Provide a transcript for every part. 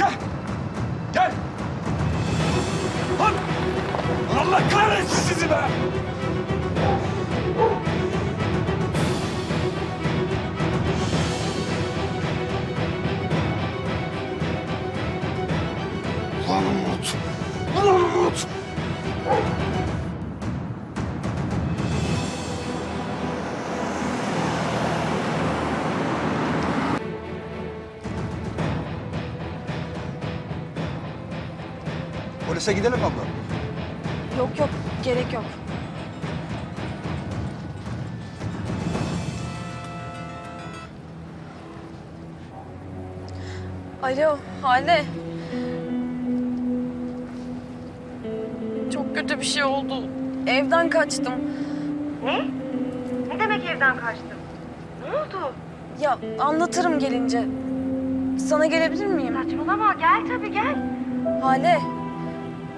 Gel. Gel. Lan. Allah kahretsin sizi be. Polise gidelim abla. Yok yok gerek yok. Alo Hale. Çok kötü bir şey oldu. Evden kaçtım. Ne? Ne demek evden kaçtın? Ne oldu? Ya anlatırım gelince. Sana gelebilir miyim? Saçmalama gel tabii gel. Hale.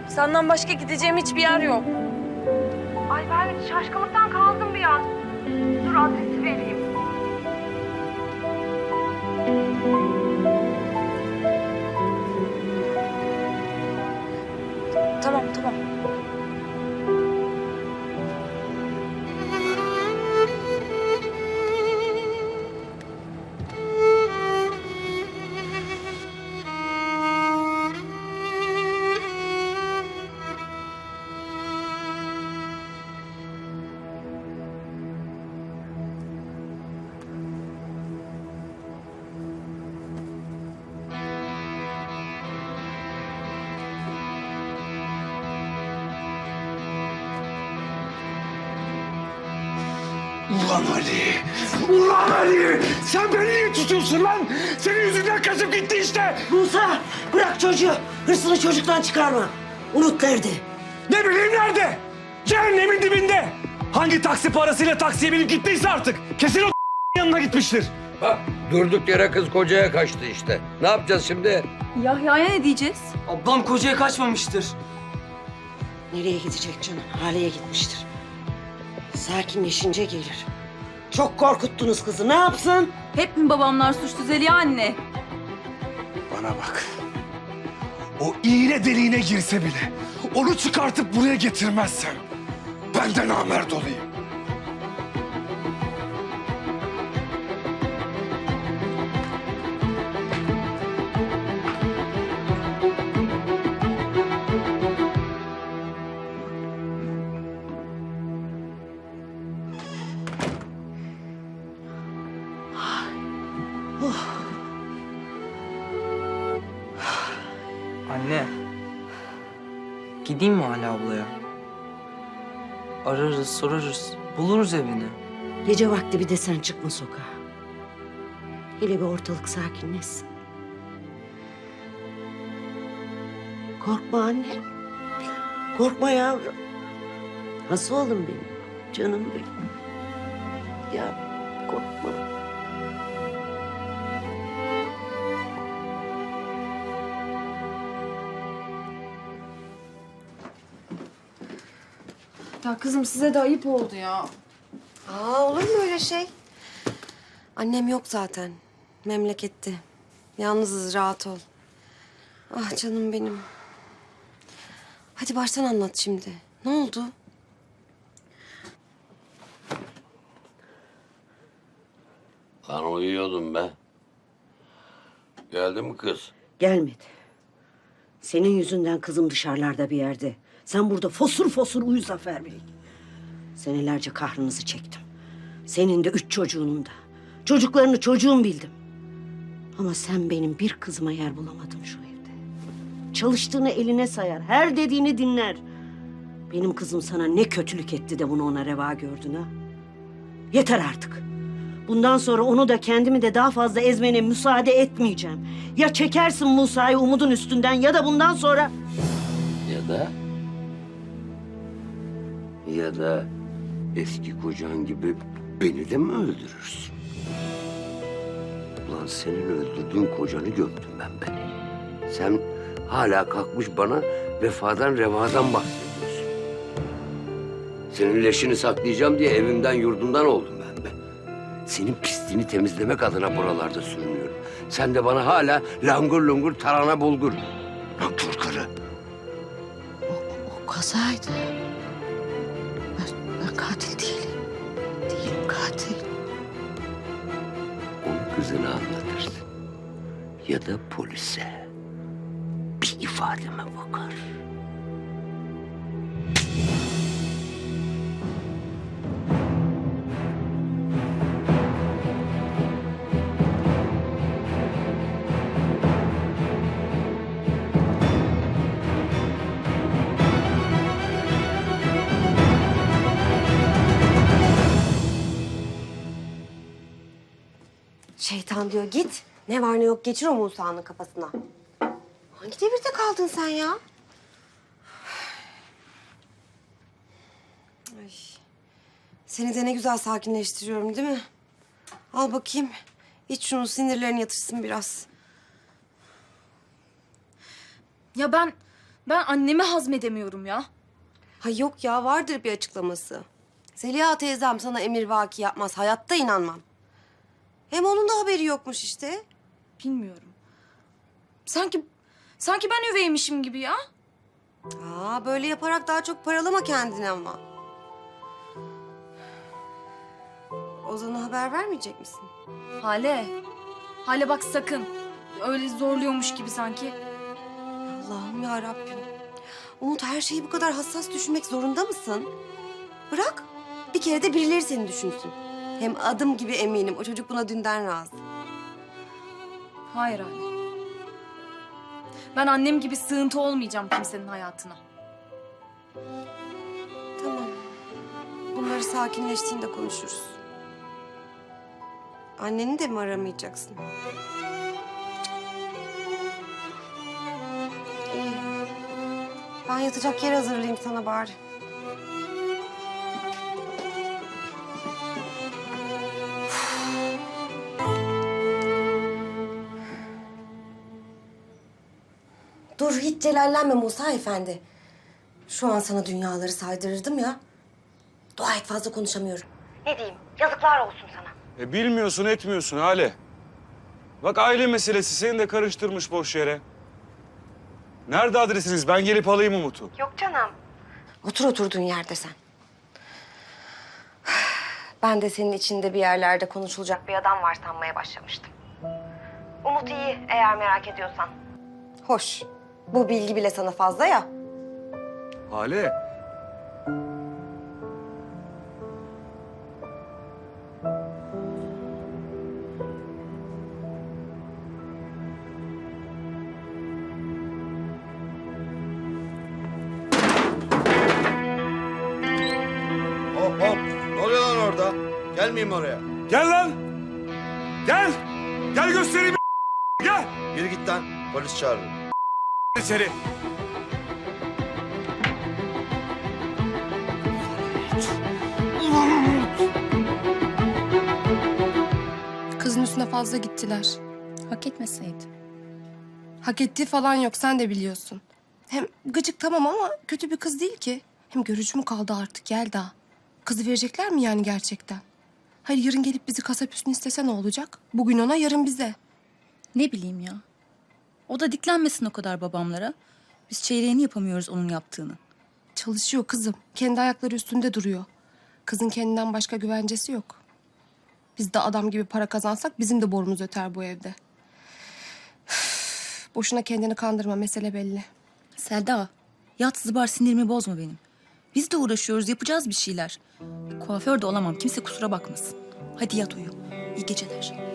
Senden başka gideceğim hiçbir yer yok. Ay ben şaşkınlıktan kaldım bir an. Dur adresi vereyim. Ulan Ali! Ulan Ali! Sen beni niye tutuyorsun lan? Senin yüzünden kaçıp gitti işte! Musa bırak çocuğu. Hırsını çocuktan çıkarma. Umut nerede? Ne bileyim nerede? Cehennemin dibinde! Hangi taksi parasıyla taksiye binip gittiyse artık. Kesin o yanına gitmiştir. Bak durduk yere kız kocaya kaçtı işte. Ne yapacağız şimdi? Yahya'ya ne diyeceğiz? Ablam kocaya kaçmamıştır. Nereye gidecek canım? Hale'ye gitmiştir. Sakinleşince gelir. Çok korkuttunuz kızı. Ne yapsın? Hep mi babamlar suçlu Zeliha anne? Bana bak. O iğne deliğine girse bile onu çıkartıp buraya getirmezsem ben de namert olayım. Gideyim mi hala ablaya? Ararız, sorarız. Buluruz evini. Gece vakti bir de sen çıkma sokağa. Hele bir ortalık sakinleşsin. Korkma anne. Korkma yavrum. Nasıl oğlum benim? Canım benim. Ya korkma. Ya kızım size de ayıp oldu ya. Aa olur mu öyle şey? Annem yok zaten. Memlekette. Yalnızız rahat ol. Ah canım benim. Hadi baştan anlat şimdi. Ne oldu? Lan uyuyordum be. Geldi mi kız? Gelmedi. Senin yüzünden kızım dışarılarda bir yerde. Sen burada fosur fosur uyu Zafer Bey. Senelerce kahrınızı çektim. Senin de üç çocuğunun da. Çocuklarını çocuğum bildim. Ama sen benim bir kızıma yer bulamadın şu evde. Çalıştığını eline sayar, her dediğini dinler. Benim kızım sana ne kötülük etti de bunu ona reva gördün ha? Yeter artık. Bundan sonra onu da kendimi de daha fazla ezmene müsaade etmeyeceğim. Ya çekersin Musa'yı Umud'un üstünden ya da bundan sonra... Ya da... Ya da eski kocan gibi beni de mi öldürürsün? Ulan senin öldürdüğün kocanı gömdüm ben be. Sen hala kalkmış bana vefadan revadan bahsediyorsun. Senin leşini saklayacağım diye evimden yurdumdan oldum ben be. Senin pisliğini temizlemek adına buralarda sürünüyorum. Sen de bana hala langur lungur tarhana bulgur. Nankör karı. O kazaydı. Onu kızına anlatırsın. Ya da polise. Bir ifademe bakar. Şeytan diyor git. Ne var ne yok geçir o Musa'nın kafasına. Hangi devirde kaldın sen ya? Ay. Seni de ne güzel sakinleştiriyorum değil mi? Al bakayım. İç şunun sinirlerini yatırsın biraz. Ya ben ben annemi hazmedemiyorum ya. Ha yok ya vardır bir açıklaması. Zeliha teyzem sana emir vaki yapmaz. Hayatta inanmam. Hem onun da haberi yokmuş işte. Bilmiyorum. Sanki sanki ben üveymişim gibi ya. Aa böyle yaparak daha çok paralama kendini ama. Ozan'a haber vermeyecek misin? Hale. Hale bak sakın. Öyle zorluyormuş gibi sanki. Allah'ım ya Rabbim. Umut her şeyi bu kadar hassas düşünmek zorunda mısın? Bırak. Bir kere de birileri seni düşünsün. Hem adım gibi eminim o çocuk buna dünden razı. Hayır Hale. Ben annem gibi sığıntı olmayacağım kimsenin hayatına. Tamam. Bunları sakinleştiğinde konuşuruz. Anneni de mi aramayacaksın? İyi. Ben yatacak yer hazırlayayım sana bari. Hiç celallenme Musa Efendi. Şu an sana dünyaları saydırırdım ya. Dua et fazla konuşamıyorum. Ne diyeyim? Yazıklar olsun sana. E bilmiyorsun etmiyorsun Hale. Bak aile meselesi seni de karıştırmış boş yere. Nerede adresiniz? Ben gelip alayım Umut'u. Yok canım. Otur oturduğun yerde sen. Ben de senin içinde bir yerlerde konuşulacak bir adam var sanmaya başlamıştım. Umut iyi eğer merak ediyorsan. Hoş. Bu bilgi bile sana fazla ya. Hale. Hop hop. Ne oluyor lan orada? Gelmeyeyim oraya. Gel lan. Gel. Gel göstereyim. Gel. Yürü git lan. Polis çağırırım. İçeri. Kızın üstüne fazla gittiler. Hak etmeseydi. Hak ettiği falan yok sen de biliyorsun. Hem gıcık tamam ama kötü bir kız değil ki. Hem görücü mü kaldı artık gel daha. Kızı verecekler mi yani gerçekten? Hayır yarın gelip bizi kasap üstüne istese ne olacak? Bugün ona yarın bize. Ne bileyim ya. O da diklenmesin o kadar babamlara. Biz çeyreğini yapamıyoruz onun yaptığını. Çalışıyor kızım. Kendi ayakları üstünde duruyor. Kızın kendinden başka güvencesi yok. Biz de adam gibi para kazansak bizim de borumuz öter bu evde. Üf, Boşuna kendini kandırma mesele belli. Selda, yat zıbar sinirimi bozma benim. Biz de uğraşıyoruz, yapacağız bir şeyler. Kuaför de olamam, kimse kusura bakmasın. Hadi yat uyu. İyi geceler.